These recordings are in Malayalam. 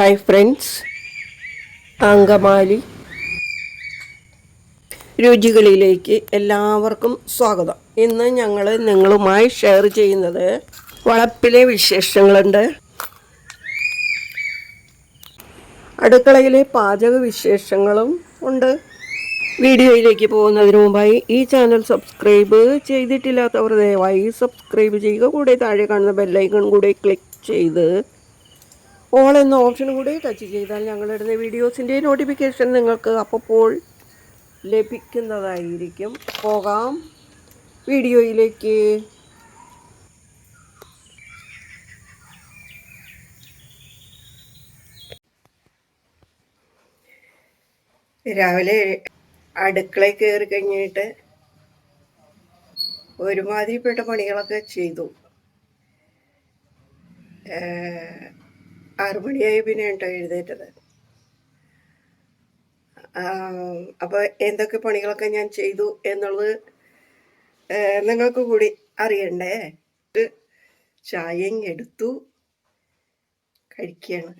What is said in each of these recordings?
Hi friends Angamaly. രുചികളിലേക്ക് എല്ലാവർക്കും സ്വാഗതം. ഇന്ന് ഞങ്ങൾ നിങ്ങളുമായി ഷെയർ ചെയ്യുന്നത് വളപ്പിലെ വിശേഷങ്ങളുണ്ട്. അടുക്കളയിലെ പാചക വിശേഷങ്ങളും ഉണ്ട്. വീഡിയോയിലേക്ക് പോകുന്നതിന് മുമ്പായി ഈ ചാനൽ സബ്സ്ക്രൈബ് ചെയ്തിട്ടില്ലാത്തവർ ദയവായി സബ്സ്ക്രൈബ് ചെയ്യുക. കൂടെ താഴെ കാണുന്ന ബെല്ലൈക്കൺ കൂടെ ക്ലിക്ക് ചെയ്ത് ഓൾ എന്ന ഓപ്ഷൻ കൂടി ടച്ച് ചെയ്താൽ ഞങ്ങളിടുന്ന വീഡിയോസിന്റെ നോട്ടിഫിക്കേഷൻ നിങ്ങൾക്ക് അപ്പോൾ ലഭിക്കുന്നതായിരിക്കും. പോകാം. വീഡിയോയിലേക്ക്. രാവിലെ അടുക്കള കയറി കഴിഞ്ഞിട്ട് ഒരുമാതിരിപ്പെട്ട പണികളൊക്കെ ചെയ്തു. ആറുമണിയായി പിന്നെ കേട്ടോ എഴുന്നേറ്റത് അപ്പോൾ എന്തൊക്കെ പണികളൊക്കെ ഞാൻ ചെയ്തു എന്നുള്ളത് നിങ്ങൾക്ക് കൂടി അറിയണ്ടേ? ചായയും എടുത്തു കഴിക്കുകയാണ്.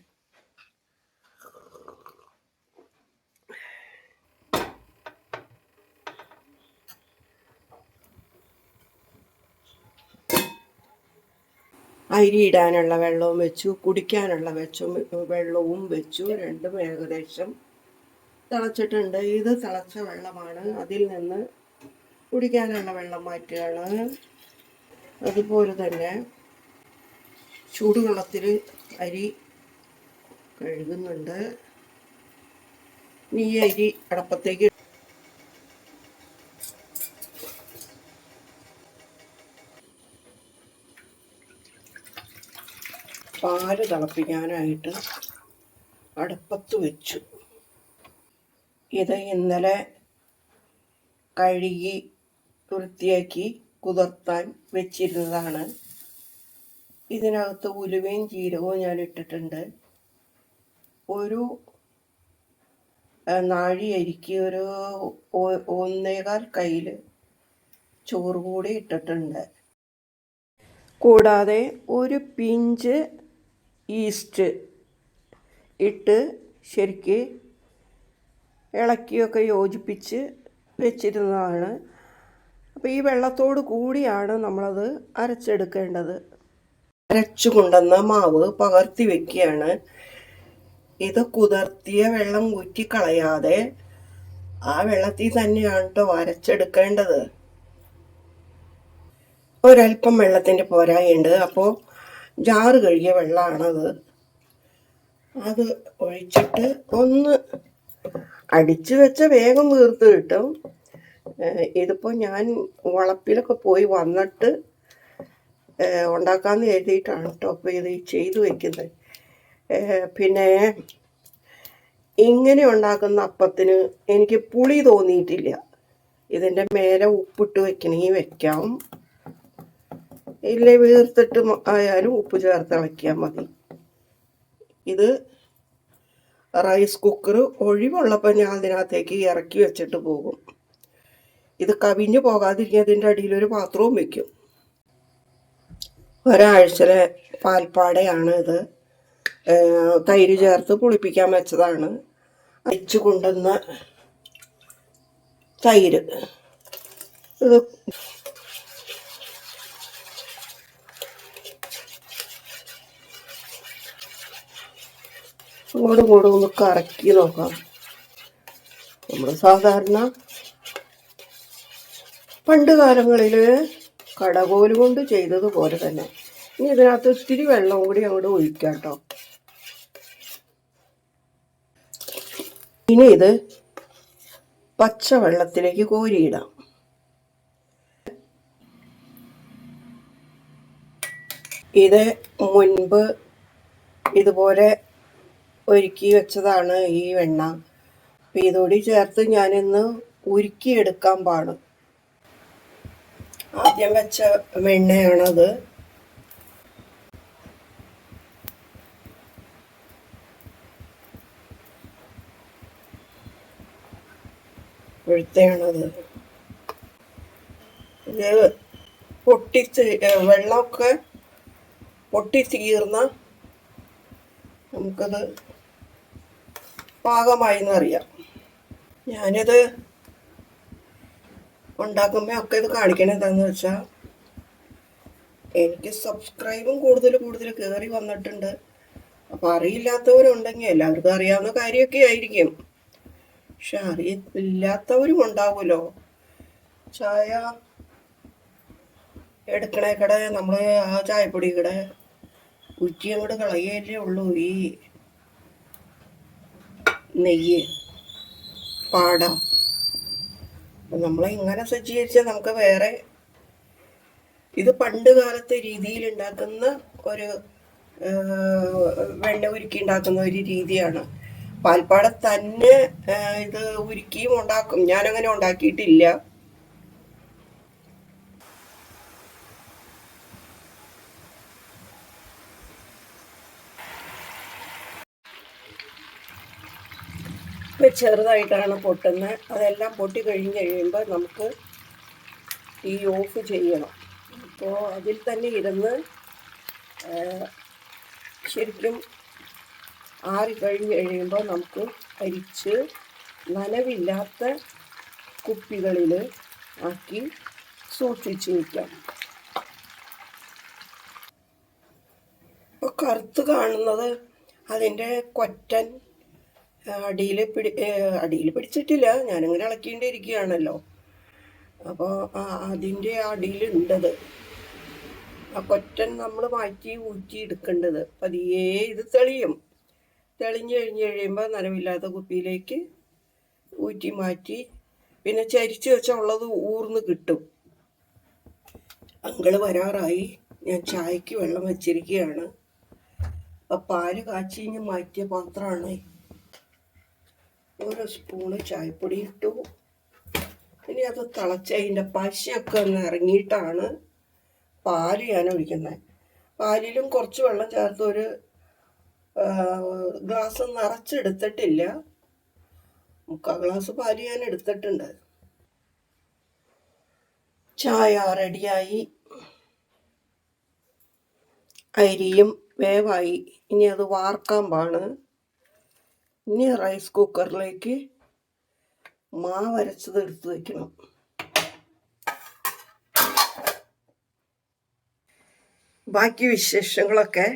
അരി ഇടാനുള്ള വെള്ളവും വെച്ചു കുടിക്കാനുള്ള വെച്ചു വെള്ളവും വെച്ചു. രണ്ടും ഏകദേശം തിളച്ചിട്ടുണ്ട്. ഇത് തിളച്ച വെള്ളമാണ്. അതിൽ നിന്ന് കുടിക്കാനുള്ള വെള്ളം മാറ്റുകയാണ്. അതുപോലെ തന്നെ ചൂടുവെള്ളത്തിൽ അരി കഴുകുന്നുണ്ട്. ഈ അരി അടപ്പത്തേക്ക് പാൽ തിളപ്പിക്കാനായിട്ട് അടുപ്പത്ത് വെച്ചു. ഇത് ഇന്നലെ കഴുകി വൃത്തിയാക്കി കുതിർത്താൻ വെച്ചിരുന്നതാണ്. ഇതിനകത്ത് ഉലുവയും ജീരകവും ഞാൻ ഇട്ടിട്ടുണ്ട്. ഒരു നാഴി അരിക്ക് ഒരു ഒന്നേകാൽ കയ്യിൽ ചോറ് കൂടി ഇട്ടിട്ടുണ്ട്. കൂടാതെ ഒരു പിഞ്ച് ഈസ്റ്റ് ഇട്ട് ശരിക്ക് ഇളക്കിയൊക്കെ യോജിപ്പിച്ച് വെച്ചിരുന്നതാണ്. അപ്പോൾ ഈ വെള്ളത്തോട് കൂടിയാണ് നമ്മളത് അരച്ചെടുക്കേണ്ടത്. അരച്ചു കൊണ്ടുവന്ന മാവ് പകർത്തി വെക്കുകയാണ്. ഇത് കുതിർത്തിയ വെള്ളം ഊറ്റി കളയാതെ ആ വെള്ളത്തിൽ തന്നെയാണ് കേട്ടോ അരച്ചെടുക്കേണ്ടത്. ഒരല്പം വെള്ളത്തിന്റെ പോരായുണ്ട് അപ്പോൾ ജാറ് കഴുകിയ വെള്ളമാണത് അത് ഒഴിച്ചിട്ട് ഒന്ന് അടിച്ചു വെച്ച വേഗം വീർത്ത് കിട്ടും. ഇതിപ്പോൾ ഞാൻ വളപ്പിലൊക്കെ പോയി വന്നിട്ട് ഉണ്ടാക്കാമെന്ന് എഴുതിയിട്ടാണ് അപ്പോൾ ഇത് ചെയ്തു വയ്ക്കുന്നത് പിന്നെ ഇങ്ങനെ ഉണ്ടാക്കുന്ന അപ്പത്തിന് എനിക്ക് പുളി തോന്നിയിട്ടില്ല. ഇതിന്റെ മേലെ ഉപ്പിട്ട് വെക്കണമെങ്കിൽ വെക്കാം. ഇല്ലേ വീർത്തിട്ട് ആയാലും ഉപ്പ് ചേർത്ത് ഇളക്കിയാൽ മതി. ഇത് റൈസ് കുക്കർ ഒഴിവുള്ളപ്പോൾ ഞാൻ അതിനകത്തേക്ക് ഇറക്കി വെച്ചിട്ട് പോകും. ഇത് കവിഞ്ഞു പോകാതിരിക്കാൻ അതിന്റെ അടിയിൽ ഒരു പാത്രവും വെക്കും. ഒരാഴ്ചയിലെ പാൽപ്പാടയാണ് ഇത്. തൈര് ചേർത്ത് പുളിപ്പിക്കാൻ വെച്ചതാണ്. അയച്ചു കൊണ്ടുവന്ന തൈര്. ഇത് അങ്ങോട്ടും ഇങ്ങോട്ടും ഒന്ന് കറക്കി നോക്കാം. നമ്മൾ സാധാരണ പണ്ട് കാലങ്ങളിൽ കടകോൽ കൊണ്ട് ചെയ്തതുപോലെ തന്നെ. ഇനി ഇതിനകത്ത് ഇത്തിരി വെള്ളം കൂടി അങ്ങോട്ട് ഒഴിക്കാം കേട്ടോ ഇനി ഇത് പച്ച വെള്ളത്തിലേക്ക് കോരിയിടാം. ഇത് മുൻപ് ഇതുപോലെ ഒരുക്കി വെച്ചതാണ് ഈ വെണ്ണ. അപ്പം ഇതോടി ചേർത്ത് ഞാനിന്ന് ഉരുക്കിയെടുക്കാൻ പാടും. ആദ്യം വെച്ച വെണ്ണയാണത്. ഇപ്പോഴത്തെയാണത് ഇത് പൊട്ടി വെള്ളമൊക്കെ പൊട്ടി തീർന്ന നമുക്കത് പാകമായി എന്നറിയാം ഞാനിത് ഉണ്ടാക്കുമ്പോൾ ഒക്കെ ഇത് കാണിക്കണത് എന്താണെന്ന് വെച്ചാൽ എനിക്ക് സബ്സ്ക്രൈബും കൂടുതൽ കൂടുതൽ കയറി വന്നിട്ടുണ്ട്. അപ്പോൾ അറിയില്ലാത്തവരുണ്ടെങ്കിൽ എല്ലാവർക്കും അറിയാവുന്ന കാര്യമൊക്കെ ആയിരിക്കും. പക്ഷെ അറിയില്ലാത്തവരും ഉണ്ടാവുമല്ലോ. ചായ എടുക്കണേക്കടെ കട നമ്മൾ ആ ചായപ്പൊടി കട ഉച്ചയും കൂടെ ഉള്ളൂ. ഈ നെയ്യ് പാട. നമ്മളെ ഇങ്ങനെ സജ്ജീകരിച്ചാൽ നമുക്ക് വേറെ ഇത് പണ്ട് കാലത്തെ രീതിയിൽ ഉണ്ടാക്കുന്ന ഒരു വെണ്ണ ഉരുക്കി ഉണ്ടാക്കുന്ന ഒരു രീതിയാണ്. പാൽപ്പാട തന്നെ ഇത് ഉരുക്കിയും ഉണ്ടാക്കും. ഞാനങ്ങനെ ഉണ്ടാക്കിയിട്ടില്ല. ചെറുതായിട്ടാണ് പൊട്ടുന്നത്. അതെല്ലാം പൊട്ടി കഴിഞ്ഞ് കഴിയുമ്പോൾ നമുക്ക് ഈ ഓഫ് ചെയ്യണം. അപ്പോൾ അതിൽ തന്നെ ഇരുന്ന് ശരിക്കും ആറി കഴിഞ്ഞ് കഴിയുമ്പോൾ നമുക്ക് അരിച്ച് നനവില്ലാത്ത കുപ്പികളിൽ ആക്കി സൂക്ഷിച്ച് വയ്ക്കാം. ഇപ്പോൾ കറുത്ത് കാണുന്നത് അതിന്റെ കൊറ്റൻ അടിയിൽ പിടി അടിയിൽ പിടിച്ചിട്ടില്ല. ഞാനിങ്ങനെ ഇളക്കിണ്ടിരിക്കുകയാണല്ലോ അപ്പോൾ അതിന്റെ അടിയിലുണ്ടത്. ആ കൊറ്റൻ നമ്മൾ മാറ്റി ഊറ്റി എടുക്കേണ്ടത്. പതിയെ ഇത് തെളിയും. തെളിഞ്ഞു കഴിഞ്ഞ് കഴിയുമ്പോൾ നനവില്ലാത്ത കുപ്പിയിലേക്ക് ഊറ്റി മാറ്റി പിന്നെ ചരിച്ച് വെച്ചാൽ ഉള്ളത് ഊർന്ന് കിട്ടും. അങ്കിൾ വരാറായി. ഞാൻ ചായക്ക് വെള്ളം വെച്ചിരിക്കുകയാണ്. അപ്പം പാൽ കാച്ചിഞ്ഞ് മാറ്റിയ പാത്രമാണ് ഒരു സ്പൂണ് ചായപ്പൊടി ഇട്ടു. ഇനി അത് തിളച്ച് അതിന്റെ പശയൊക്കെ ഒന്ന് ഇറങ്ങിയിട്ടാണ് പാൽ ഞാൻ ഒഴിക്കുന്നത്. പാലിലും കുറച്ച് വെള്ളം ചേർത്ത് ഒരു ഗ്ലാസ് നിറച്ചെടുത്തിട്ടില്ല. മുക്കാൽ ഗ്ലാസ് പാൽ ഞാൻ എടുത്തിട്ടുണ്ട്. ചായ റെഡിയായി. അരിയും വേവായി. ഇനി അത് വാർക്കാൻ പാണ്. ഇനി റൈസ് കുക്കറിലേക്ക് മാവ് അരച്ചത് എടുത്ത് വയ്ക്കണം ബാക്കി വിശേഷങ്ങളൊക്കെ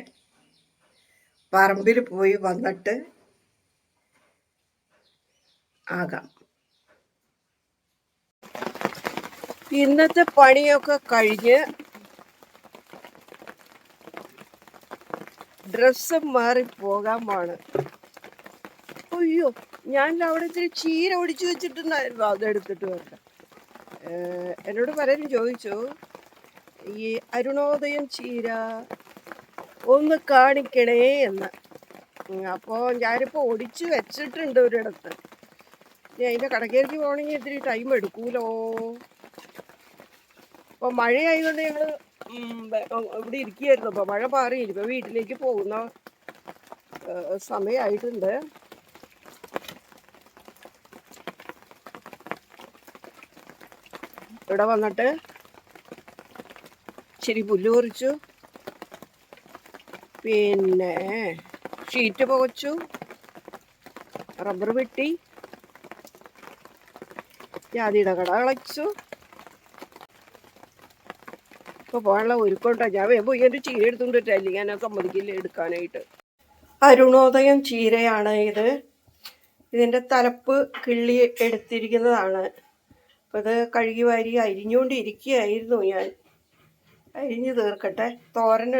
പറമ്പിൽ പോയി വന്നിട്ട് ആകാം. ഇന്നത്തെ പണിയൊക്കെ കഴിഞ്ഞ് ഡ്രസ്സ് മാറി പോകാൻ പാണ് അയ്യോ ഞാൻ അവിടെ ഇത്തിരി ചീര ഒടിച്ചു വെച്ചിട്ടുണ്ടായിരുന്നു. അതെടുത്തിട്ട് വരട്ടെ. എന്നോട് പലരും ചോദിച്ചു ഈ അരുണോദയം ചീര ഒന്ന് കാണിക്കണേ എന്ന്. അപ്പോൾ ഞാനിപ്പോൾ ഒടിച്ചു വെച്ചിട്ടുണ്ട് ഒരിടത്ത്. ഇനി അതിന്റെ കടക്കേക്ക് പോകണമെങ്കിൽ ഇത്തിരി ടൈം എടുക്കൂലോ? അപ്പോൾ മഴയായതുകൊണ്ട് ഞങ്ങൾ ഇവിടെ ഇരിക്കുകയായിരുന്നു. അപ്പോൾ മഴ പാറിയിരിക്കും വീട്ടിലേക്ക് പോകുന്ന സമയമായിട്ടുണ്ട്. ഇവിടെ വന്നിട്ട് ഇച്ചിരി പുല്ല് കുറിച്ചു പിന്നെ ഷീറ്റ് പുകച്ചു. റബ്ബർ വെട്ടി. ജാതിയുടെ കട കളച്ചു ഇപ്പോൾ പോകാനുള്ള ഒരുക്കോട്ടെ ഞാൻ വേഗം പോയി എന്റെ ചീര എടുത്തുകൊണ്ടിട്ട് അല്ലെങ്കിൽ ഞാൻ സമ്മതിക്കില്ല എടുക്കാനായിട്ട്. അരുണോദയം ചീരയാണ് ഇത്. ഇതിന്റെ തലപ്പ് കിള്ളി എടുത്തിരിക്കുന്നതാണ്. അപ്പോൾ ഇത് കഴുകി വാരി അരിഞ്ഞുകൊണ്ടിരിക്കുകയായിരുന്നു ഞാൻ. അരിഞ്ഞു തീർക്കട്ടെ. തോരൻ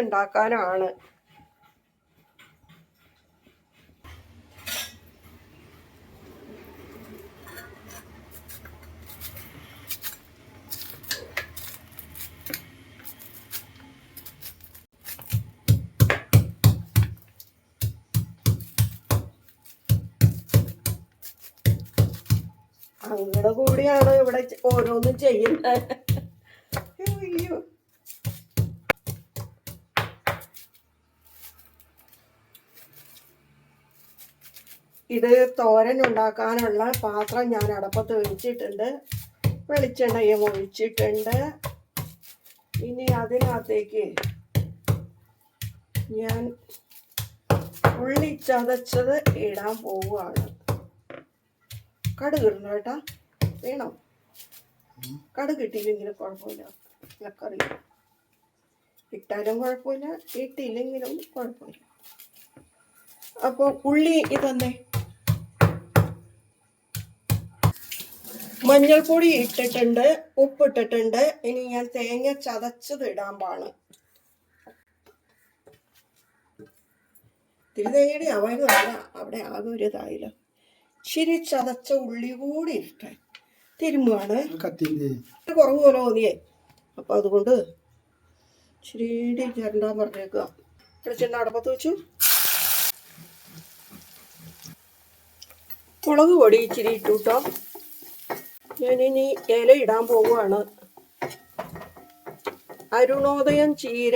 അങ്ങടെ കൂടിയാണ് ഇവിടെ ഓരോന്നും ചെയ്യുന്നത് അയ്യോ. ഇത് തോരൻ ഉണ്ടാക്കാനുള്ള പാത്രം ഞാൻ അടപ്പത്ത് വെച്ചിട്ടുണ്ട് വെളിച്ചെണ്ണയും ഒഴിച്ചിട്ടുണ്ട്. ഇനി അതിനകത്തേക്ക് ഞാൻ ഉള്ളി ചതച്ചത് ഇടാൻ പോവുകയാണ്. കടുക് ഇടണം കേട്ടാ വേണം. കടുക് ഇട്ടില്ലെങ്കിലും കുഴപ്പമില്ല. ഇലക്കറി ഇട്ടാലും കുഴപ്പമില്ല ഇട്ടില്ലെങ്കിലും കുഴപ്പമില്ല. അപ്പോൾ ഉള്ളി ഇതന്നെ മഞ്ഞൾപ്പൊടി ഇട്ടിട്ടുണ്ട് ഉപ്പ് ഇട്ടിട്ടുണ്ട് ഇനി ഞാൻ തേങ്ങ ചതച്ചത് ഇടാൻ പാണ് തിരുതേടി അവനല്ല അവിടെ ആകെ ഒരു ഇതായില്ല. ശരി ചതച്ച ഉള്ളി കൂടി ഇരട്ടെ തിരുമ്പാണ്. കുറവ് പോലെ തോന്നിയേ. അപ്പം അതുകൊണ്ട് ഇച്ചിരി ചേരണ്ടാൻ പറഞ്ഞേക്കുക. വെളിച്ചെണ്ണ അടപ്പത്ത് വെച്ചു. മുളക് പൊടി ഇച്ചിരി ഇട്ടു കേട്ടോ. ഞാനിനി ഇല ഇടാൻ പോവുകയാണ്. അരുണോദയം ചീര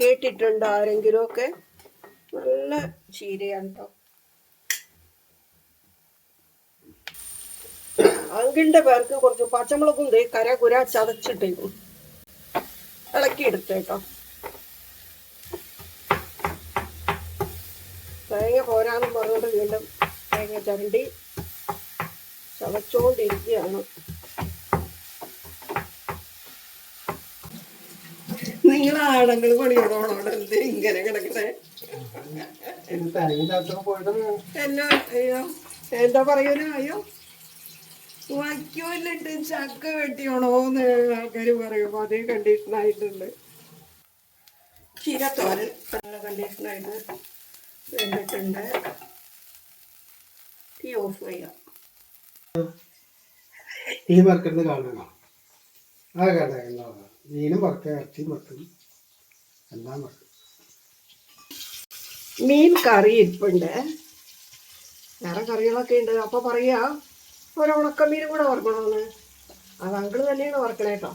കേട്ടിട്ടുണ്ട് ആരെങ്കിലുമൊക്കെ? നല്ല ചീരയാണ് കേട്ടോ. അങ്കിളിന്റെ പേർക്ക് കുറച്ച് പച്ചമുളകും ദേ കര കുര ചതച്ചിട്ടേക്കും ഇളക്കി എടുത്തേട്ടോ തേങ്ങ പോരാന്ന് പറഞ്ഞുകൊണ്ട് വീണ്ടും തേങ്ങ ചരണ്ടി ചതച്ചോണ്ടിരിക്കുകയാണ്. നിങ്ങളാണെങ്കിൽ പണിയോടോണോ എന്ത് ഇങ്ങനെ കിടക്കണേ. എന്നാ അയ്യോ എന്താ പറയൂല അയ്യോ? വയ്ക്കൂലിട്ട് ചക്ക വെട്ടിയോണോന്ന് ആൾക്കാർ പറയും അതേ കണ്ടീഷനായിട്ടുണ്ട് ചീരത്തോരൻ നല്ല കണ്ടീഷനായിട്ട് വെന്തിട്ടുണ്ട് തീ ഓഫ് ചെയ്യാം. ഈ വറുക്കുന്നത് കാണണം ആ കണ്ട മീനും വറുക്കുക ഇറച്ചിയും വറുക്കും എല്ലാം വറുക്കും മീൻ കറി ഇരിപ്പുണ്ട് വേറെ കറികളൊക്കെ ഉണ്ട്. അപ്പൊ പറയാ. ഒരു ഉണക്കമീൻ കൂടെ വറക്കണമെന്ന് അത് അങ്കിൾ തന്നെയാണ് വറക്കണേ കേട്ടോ